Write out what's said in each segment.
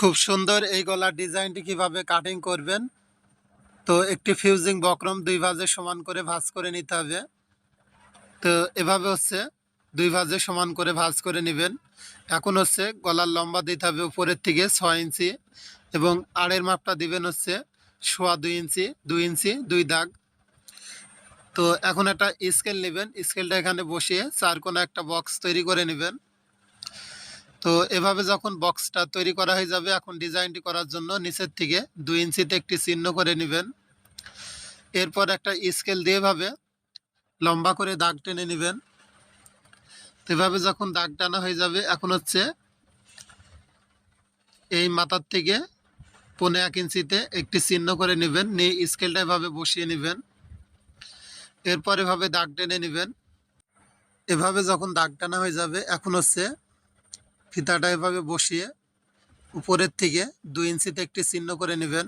খুব সুন্দর এই গলার ডিজাইনটি কীভাবে কাটিং করবেন? তো একটি ফিউজিং বক্রম দুই ভাজে সমান করে ভাজ করে নিতে হবে। তো এভাবে হচ্ছে দুই ভাজে সমান করে ভাজ করে নেবেন। এখন হচ্ছে গলার লম্বা দিতে হবে উপরের থেকে ছয় ইঞ্চি এবং আড়ের মাপটা দিবেন হচ্ছে সোয়া দুই ইঞ্চি দুই ইঞ্চি, দুই দাগ। তো এখন একটা স্কেল নেবেন। স্কেলটা এখানে বসিয়ে চার কোনো একটা বক্স তৈরি করে নেবেন। তো এভাবে যখন বক্সটা তৈরি করা হয়ে যাবে, এখন ডিজাইনটি করার জন্য নিচের থেকে দুই ইঞ্চিতে একটি চিহ্ন করে নেবেন। এরপর একটা স্কেল দিয়ে এভাবে লম্বা করে দাগ টেনে নেবেন। তো এভাবে যখন দাগ টানা হয়ে যাবে, এখন হচ্ছে এই মাথার থেকে পনে এক ইঞ্চিতে একটি চিহ্ন করে নেবেন। নিয়ে স্কেলটা এভাবে বসিয়ে নেবেন। এরপর এভাবে দাগ টেনে নেবেন। এভাবে যখন দাগ টানা হয়ে যাবে, এখন হচ্ছে ফিতাটা এভাবে বসিয়ে উপরের থেকে দুই ইঞ্চিতে একটি চিহ্ন করে নেবেন।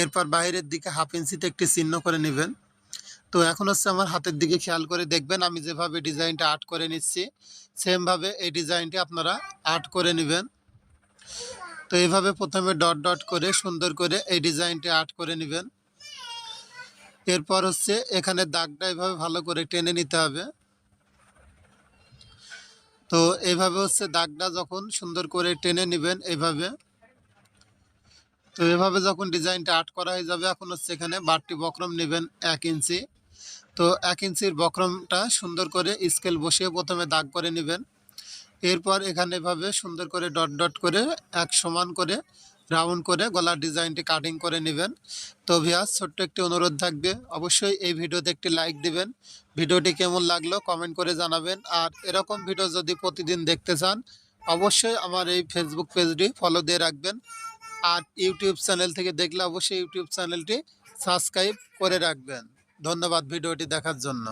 এরপর বাইরের দিকে হাফ ইঞ্চিতে একটি চিহ্ন করে নেবেন। তো এখন হচ্ছে আমার হাতের দিকে খেয়াল করে দেখবেন, আমি যেভাবে ডিজাইনটা আর্ট করে নিচ্ছি সেমভাবে এই ডিজাইনটি আপনারা আর্ট করে নেবেন। তো এইভাবে প্রথমে ডট ডট করে, সুন্দর করে এই ডিজাইনটি আর্ট করে নেবেন। এরপর হচ্ছে এখানে দাগটা এভাবে ভালো করে টেনে নিতে হবে। তো এইভাবে হচ্ছে দাগটা যখন সুন্দর করে টেনে নেবেন এইভাবে তো এভাবে যখন ডিজাইনটা আর্ট করা হয়ে যাবে, এখন হচ্ছে এখানে বারটি বক্রম নেবেন এক ইঞ্চি। তো এক ইঞ্চির বক্রমটা সুন্দর করে স্কেল বসিয়ে প্রথমে দাগ করে নেবেন। এরপর এখানে এভাবে সুন্দর করে ডট ডট করে এক সমান করে রাউন্ড করে গলার ডিজাইনটি কাটিং করে নেবেন। তো ভিয়াস ছোট্ট একটি অনুরোধ থাকবে, অবশ্যই এই ভিডিওতে একটি লাইক দিবেন। ভিডিওটি কেমন লাগল কমেন্ট করে জানাবেন। আর এরকম ভিডিও যদি প্রতিদিন দেখতে চান, অবশ্যই আমার এই ফেসবুক পেজটি ফলো দিয়ে রাখবেন। আর ইউটিউব চ্যানেল থেকে দেখলে অবশ্যই ইউটিউব চ্যানেলটি সাবস্ক্রাইব করে রাখবেন। ধন্যবাদ ভিডিওটি দেখার জন্য।